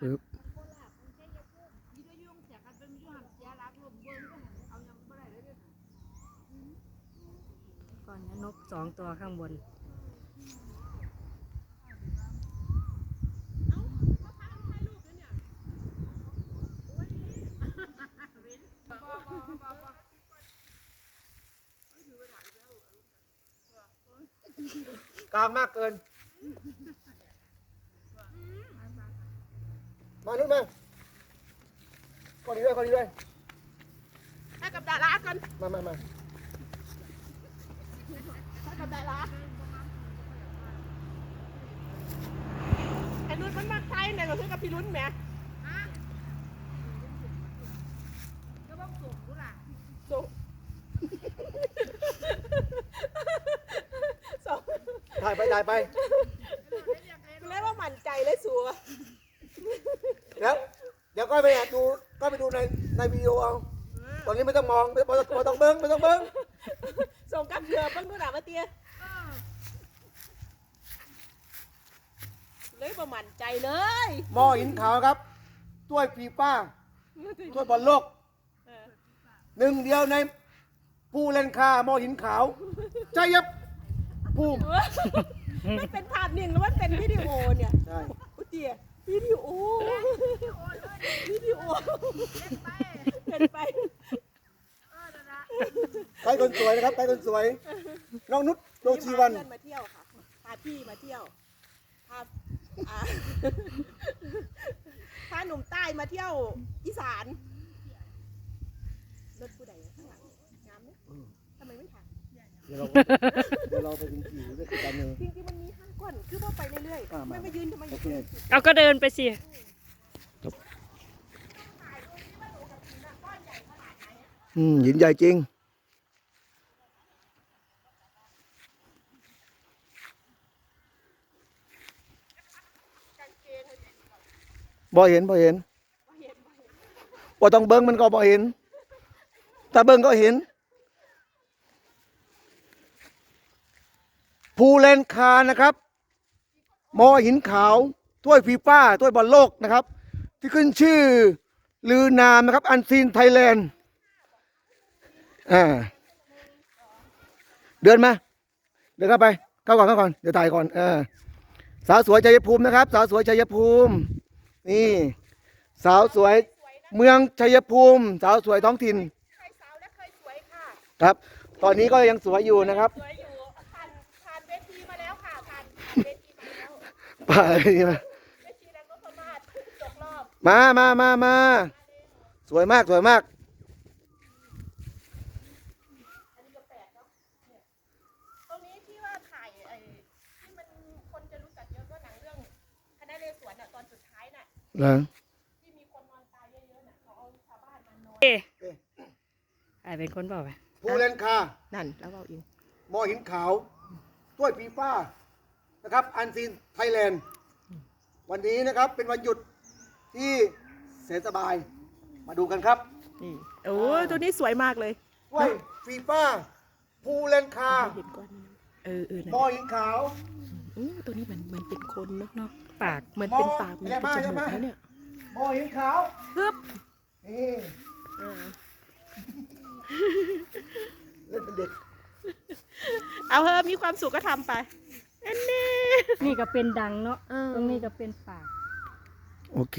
ปึ๊บก่อนนี้นกสองตัวข้างบนกลางมากเกิน มานุ่นมาก่อนนี้ด้วยก่อนนี้ด้วยให้กับดารากันมามามาให้กับดาราไอ้นุ่นมันมักไทยเนี่ยเราซื้อกับพี่รุ่นแหม่ก็ต้องส่งกูล่ะส่งส่งถ่ายไปถ่ายไป เรียกว่าหมั่นใจเลยสัว แล้ว เดี๋ยวก็ไปดูก็ไปดูในในวิดีโอเอาตอนนี้ไม่ต้องมองไม่ต้องไม่ต้องเบิ้งไม่ต้องเบิ้งส่งกับเกลือเพิ่งดูหนามาเตี้ยเลยประหมั่นใจเลยหม้อหินขาวครับถ้วยฟีฟ้าถ้วยบอลโลกเออหนึ่งเดียวในผู้เล่นคาหม้อหินขาวใจยับภูมิมันเป็นภาพนิ่งหรือว่าเป็นวิดีโอเนี่ยใช่อุยเตีย วิดีโอวิดีโอเกินไปใครคนสวยนะครับใครคนสวย น้องนุชโดชีวันพาเพื่อนมาเที่ยวค่ะพาพี่มาเที่ยวพาอ่าพาหนุ่มใต้มาเที่ยวอีสานรถผู้ใดข้างหลังงามเนี่ยทำไมไม่ถ่ายเดี๋ยวเราเดี๋ยวเราไปถึงขี่ด้วยกันเลย ไปเรื่อยอ่าๆมาไม่มายืนทำไมอโอยู่เคเอาก็เดินไปสิอืมหินใหญ่จริง บ่เห็นบ่เห็นบ่ต้องเบิ้งมันก็บ่เห็นแต่เบิ้งก็เห็น ภูเลนคานะครับ มอหินขาวถ้วยฟีฟ้าถ้วยบอลโลกนะครับ ที่ขึ้นชื่อลือนามนะครับอันซีนไทยแลนด์อ่าเดินมา เดินเข้าไป เข้าก่อนเข้าก่อนเดี๋ยวถ่ายก่อนเออสาวสวยชัยภูมินะครับ สาวสวยชัยภูมิ นี่ สาวสวยเมืองชัยภูมิ สาวสวยท้องถิ่นคยสาวและเคยสวยค่ะ ครับ ตอนนี้ก็ยังสวยอยู่นะครับ สวยอยู่ผ่านผ่านเวทีมาแล้วค่ะผ่านเวทีมาแล้ว ป่าอะไรนี่มาเวทีนางนพมาศตกรอบมามามามาสวยมาก สวยมากตรงนี้ที่ว่าถ่ายไอ้ที่มันคนจะรู้จักเยอะก็หนังเรื่องคณะเรศวรน่ะตอนสุดท้ายน่ะเหรอที่มีคนนอนตายเยอะๆน่ะเขาเอาชาวบ้านมานอนเอ๊ะใครเป็นคนบอกไปภูเลนคานั่นแล้วเอาเองมอหินขาวถ้วยฟีฟ้า นะครับอันซีนไทยแลนด์วันนี้นะครับเป็นวันหยุดที่แสนสบายมาดูกันครับนี่โอ้ยตัวนี้สวยมากเลยถ้วยฟีฟ้าภูเลนคาเห็นก้อนนี้เออเออนั่นมอหินขาวอู้ตัวนี้มันมันเป็นคนเนาะเนาะปากเหมือนเป็นปากเหมือนเป็นจมูกแล้วเนี่ยมอหินขาวฮึบนี่อ่าเล่นเป็นเด็กเอาเถอะมีความสุขก็ทำไปอันนี้ นี่ก็เป็นดังเนาะ เออ ตรงนี้ก็เป็นปาก โอเค